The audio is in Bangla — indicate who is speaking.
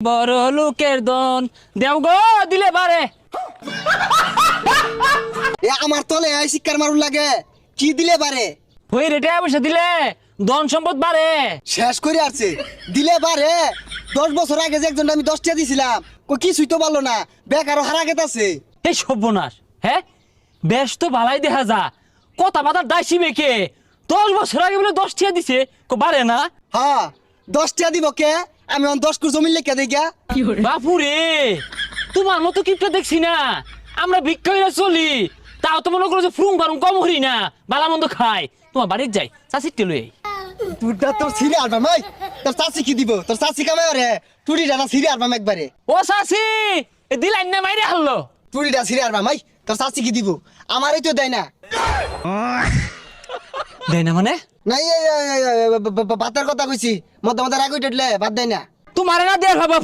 Speaker 1: বড় লোকের দন। দেও গো দিলে বারে
Speaker 2: এ আমার তলে এই শিক্ষার মারুন লাগে। কি দিলে পারে?
Speaker 1: ওই রেটে পয়সা দিলে ধন সম্পদ বাড়ে
Speaker 2: শেষ করে আসছে দিলে পারে। দশ বছর আগে যে একজন আমি দশটা দিছিলাম কো কিছুই তো পারল না। বেকারও হারা গেতাছে।
Speaker 1: এই সর্বনাশ হ্যাঁ? বেশ তো ভালাই দেখা যা। কথা বাতার দাইছি মেকে দশ বছর আগে বলে দশ টিয়া দিছে কো বাড়ে না?
Speaker 2: হ্যাঁ দশটা দিব কে? আমি অন দশ কুর জমি লেখা দিই গা
Speaker 1: বাপুরে তোমার মতো কিপটা দেখছি না আমরা ভিক্ষা চলি তাও তো মনে করো যে ফ্রুং ফারুং কম হরি না বালা মন্দ খাই তোমার বাড়ির যাই চাষির লই
Speaker 2: তুইটা তোর সিরে আলবাম এই তোর চাষি কি দিব তোর চাষি কামাই রে টুরি ডানা সিরে আলবাম একবারে
Speaker 1: ও চাষি দিলাইন না মাইরে হারলো
Speaker 2: টুরিটা সিরে আলবাম এই তোর চাষি কি দিব আমারই তো দেয় না
Speaker 1: দেয় না মানে
Speaker 2: নাই এই, এই, এই, এই, ব- ব- ব- ভাতের কথা কইছি মধ্যে মধ্যে রাগ উঠলে ভাত দেয় না
Speaker 1: তোমার না দেখাবো